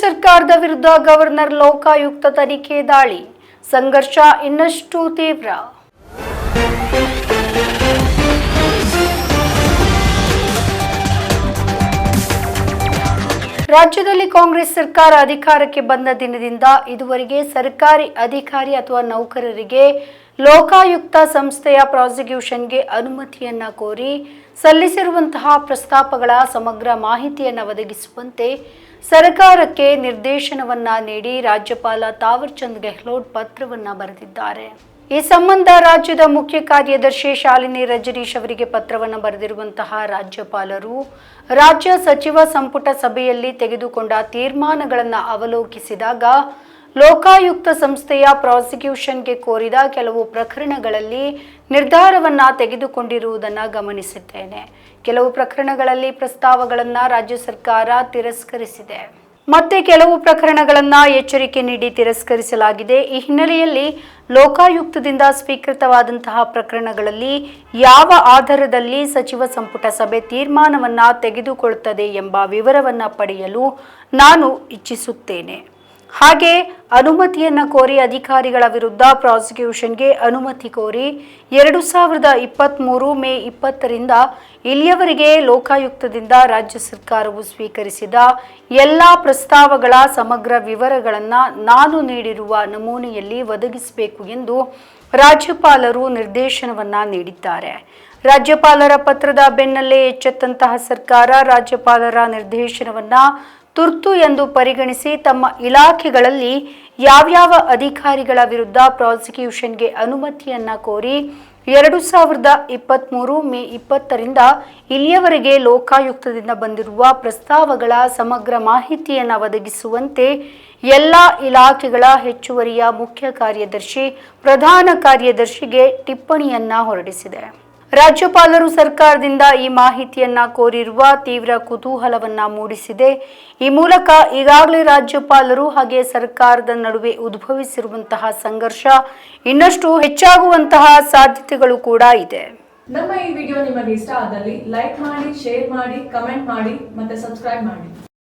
ಸರ್ಕಾರದ ವಿರುದ್ಧ ಗವರ್ನರ್ ಲೋಕಾಯುಕ್ತ ತನಿಖೆ ದಾಳಿ. ಸಂಘರ್ಷ ಇನ್ನಷ್ಟು ತೀವ್ರ. ರಾಜ್ಯದಲ್ಲಿ ಕಾಂಗ್ರೆಸ್ ಸರ್ಕಾರ ಅಧಿಕಾರಕ್ಕೆ ಬಂದ ದಿನದಿಂದ ಇದುವರೆಗೆ ಸರ್ಕಾರಿ ಅಧಿಕಾರಿ ಅಥವಾ ನೌಕರರಿಗೆ ಲೋಕಾಯುಕ್ತ ಸಂಸ್ಥೆಯ ಪ್ರಾಸಿಕ್ಯೂಷನ್ಗೆ ಅನುಮತಿಯನ್ನ ಕೋರಿ ಸಲ್ಲಿಸಿರುವಂತಹ ಪ್ರಸ್ತಾಪಗಳ ಸಮಗ್ರ ಮಾಹಿತಿಯನ್ನು ಒದಗಿಸುವಂತೆ ಸರ್ಕಾರಕ್ಕೆ ನಿರ್ದೇಶನವನ್ನ ನೀಡಿ ರಾಜ್ಯಪಾಲ ತಾವರ್ಚಂದ್ ಗೆಹ್ಲೋಟ್ ಪತ್ರವನ್ನ ಬರೆದಿದ್ದಾರೆ. ಈ ಸಂಬಂಧ ರಾಜ್ಯದ ಮುಖ್ಯ ಕಾರ್ಯದರ್ಶಿ ಶಾಲಿನಿ ರಜನೀಶ್ ಅವರಿಗೆ ಪತ್ರವನ್ನು ಬರೆದಿರುವಂತಹ ರಾಜ್ಯಪಾಲರು ರಾಜ್ಯ ಸಚಿವ ಸಂಪುಟ ಸಭೆಯಲ್ಲಿ ತೆಗೆದುಕೊಂಡ ತೀರ್ಮಾನಗಳನ್ನು ಅವಲೋಕಿಸಿದಾಗ ಲೋಕಾಯುಕ್ತ ಸಂಸ್ಥೆಯ ಪ್ರಾಸಿಕ್ಯೂಷನ್ಗೆ ಕೋರಿದ ಕೆಲವು ಪ್ರಕರಣಗಳಲ್ಲಿ ನಿರ್ಧಾರವನ್ನು ತೆಗೆದುಕೊಂಡಿರುವುದನ್ನು ಗಮನಿಸಿದ್ದೇನೆ. ಕೆಲವು ಪ್ರಕರಣಗಳಲ್ಲಿ ಪ್ರಸ್ತಾವಗಳನ್ನು ರಾಜ್ಯ ಸರ್ಕಾರ ತಿರಸ್ಕರಿಸಿದೆ. ಮತ್ತೆ ಕೆಲವು ಪ್ರಕರಣಗಳನ್ನು ಎಚ್ಚರಿಕೆ ನೀಡಿ ತಿರಸ್ಕರಿಸಲಾಗಿದೆ. ಈ ಹಿನ್ನೆಲೆಯಲ್ಲಿ ಲೋಕಾಯುಕ್ತದಿಂದ ಸ್ವೀಕೃತವಾದಂತಹ ಪ್ರಕರಣಗಳಲ್ಲಿ ಯಾವ ಆಧಾರದಲ್ಲಿ ಸಚಿವ ಸಂಪುಟ ಸಭೆ ತೀರ್ಮಾನವನ್ನು ತೆಗೆದುಕೊಳ್ಳುತ್ತದೆ ಎಂಬ ವಿವರವನ್ನ ಪಡೆಯಲು ನಾನು ಇಚ್ಛಿಸುತ್ತೇನೆ. ಹಾಗೆ ಅನುಮತಿಯನ್ನ ಕೋರಿ ಅಧಿಕಾರಿಗಳ ವಿರುದ್ಧ ಪ್ರಾಸಿಕ್ಯೂಷನ್ಗೆ ಅನುಮತಿ ಕೋರಿ ಎರಡು ಸಾವಿರದ ಇಪ್ಪತ್ತ್ಮೂರು ಮೇ ಇಪ್ಪತ್ತರಿಂದ ಇಲ್ಲಿಯವರೆಗೆ ಲೋಕಾಯುಕ್ತದಿಂದ ರಾಜ್ಯ ಸರ್ಕಾರವು ಸ್ವೀಕರಿಸಿದ ಎಲ್ಲ ಪ್ರಸ್ತಾವಗಳ ಸಮಗ್ರ ವಿವರಗಳನ್ನು ನಾನು ನೀಡಿರುವ ನಮೂನೆಯಲ್ಲಿ ಒದಗಿಸಬೇಕು ಎಂದು ರಾಜ್ಯಪಾಲರು ನಿರ್ದೇಶನವನ್ನು ನೀಡಿದ್ದಾರೆ. ರಾಜ್ಯಪಾಲರ ಪತ್ರದ ಬೆನ್ನಲ್ಲೇ ಎಚ್ಚೆತ್ತಂತಹ ಸರ್ಕಾರ ರಾಜ್ಯಪಾಲರ ನಿರ್ದೇಶನವನ್ನ ತುರ್ತು ಎಂದು ಪರಿಗಣಿಸಿ ತಮ್ಮ ಇಲಾಖೆಗಳಲ್ಲಿ ಯಾವ್ಯಾವ ಅಧಿಕಾರಿಗಳ ವಿರುದ್ಧ ಪ್ರಾಸಿಕ್ಯೂಷನ್ಗೆ ಅನುಮತಿಯನ್ನ ಕೋರಿ ಎರಡು ಸಾವಿರದ ಇಪ್ಪತ್ತ್ಮೂರು ಮೇ ಇಪ್ಪತ್ತರಿಂದ ಇಲ್ಲಿಯವರೆಗೆ ಲೋಕಾಯುಕ್ತದಿಂದ ಬಂದಿರುವ ಪ್ರಸ್ತಾವಗಳ ಸಮಗ್ರ ಮಾಹಿತಿಯನ್ನು ಒದಗಿಸುವಂತೆ ಎಲ್ಲ ಇಲಾಖೆಗಳ ಹೆಚ್ಚುವರಿಯ ಮುಖ್ಯ ಕಾರ್ಯದರ್ಶಿ, ಪ್ರಧಾನ ಕಾರ್ಯದರ್ಶಿಗೆ ಟಿಪ್ಪಣಿಯನ್ನ ಹೊರಡಿಸಿದೆ. ರಾಜ್ಯಪಾಲರು ಸರ್ಕಾರದಿಂದ ಈ ಮಾಹಿತಿಯನ್ನ ಕೋರಿರುವ ತೀವ್ರ ಕುತೂಹಲವನ್ನ ಮೂಡಿಸಿದೆ. ಈ ಮೂಲಕ ಈಗಾಗಲೇ ರಾಜ್ಯಪಾಲರು ಹಾಗೆ ಸರ್ಕಾರದ ನಡುವೆ ಉದ್ಭವಿಸಿರುವಂತಹ ಸಂಘರ್ಷ ಇನ್ನಷ್ಟು ಹೆಚ್ಚಾಗುವಂತಹ ಸಾಧ್ಯತೆಗಳು ಕೂಡ ಇದೆ. ನಮ್ಮ ಈ ವಿಡಿಯೋ ನಿಮಗೆ ಇಷ್ಟ ಆದಲ್ಲಿ ಲೈಕ್ ಮಾಡಿ, ಶೇರ್ ಮಾಡಿ, ಕಮೆಂಟ್ ಮಾಡಿ ಮತ್ತೆ ಸಬ್ಸ್ಕ್ರೈಬ್ ಮಾಡಿ.